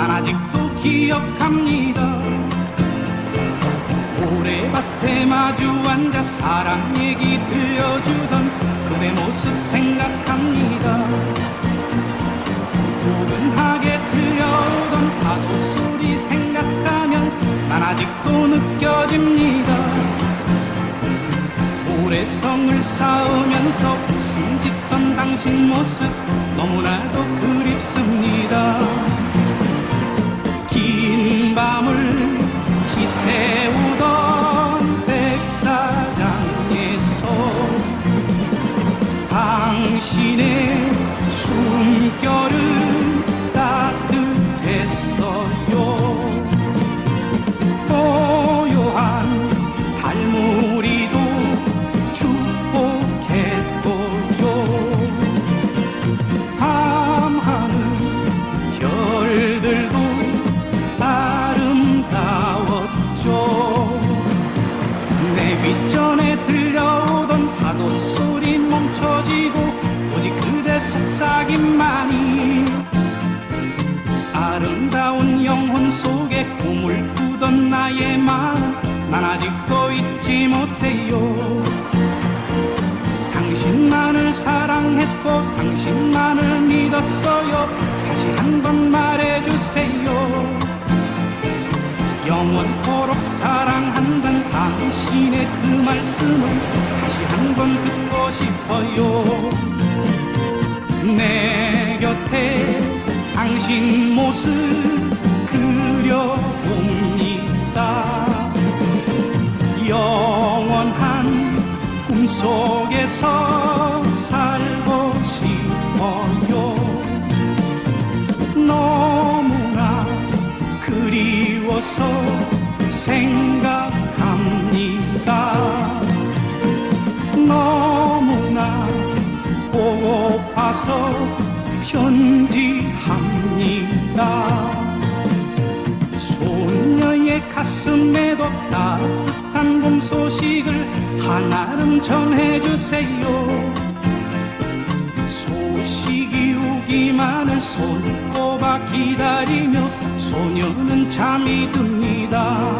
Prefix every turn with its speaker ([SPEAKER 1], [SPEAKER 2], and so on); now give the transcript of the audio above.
[SPEAKER 1] 난 아직도 기억합니다. 모래밭에 마주 앉아 사랑 얘기 들려주던 그대 모습 생각합니다. 포근하게 들려오던 파도 소리 생각하면 난 아직도 느껴집니다. 모래성을 쌓으면서 웃음 짓던 당신 모습 너무나도 그립습니다 지 내 귓전에 들려오던 파도 소리 멈춰지고 오직 그대 속삭임만이 아름다운 영혼 속에 꿈을 꾸던 나의 마음 난 아직도 잊지 못해요. 당신만을 사랑했고 당신만을 믿었어요. 다시 한 번 말해주세요. 영원토록 사랑한다는 당신의 그 말씀을 다시 한 번 듣고 싶어요. 내 곁에 당신 모습 그려봅니다. 영원한 꿈속에서 살고 싶어요. 너무나 그리워서 생각 고파서 편지합니다. 소녀의 가슴에도 따뜻한 봄 소식을 하나름 전해주세요. 소식이 오기만을 손꼽아 기다리며 소녀는 잠이 듭니다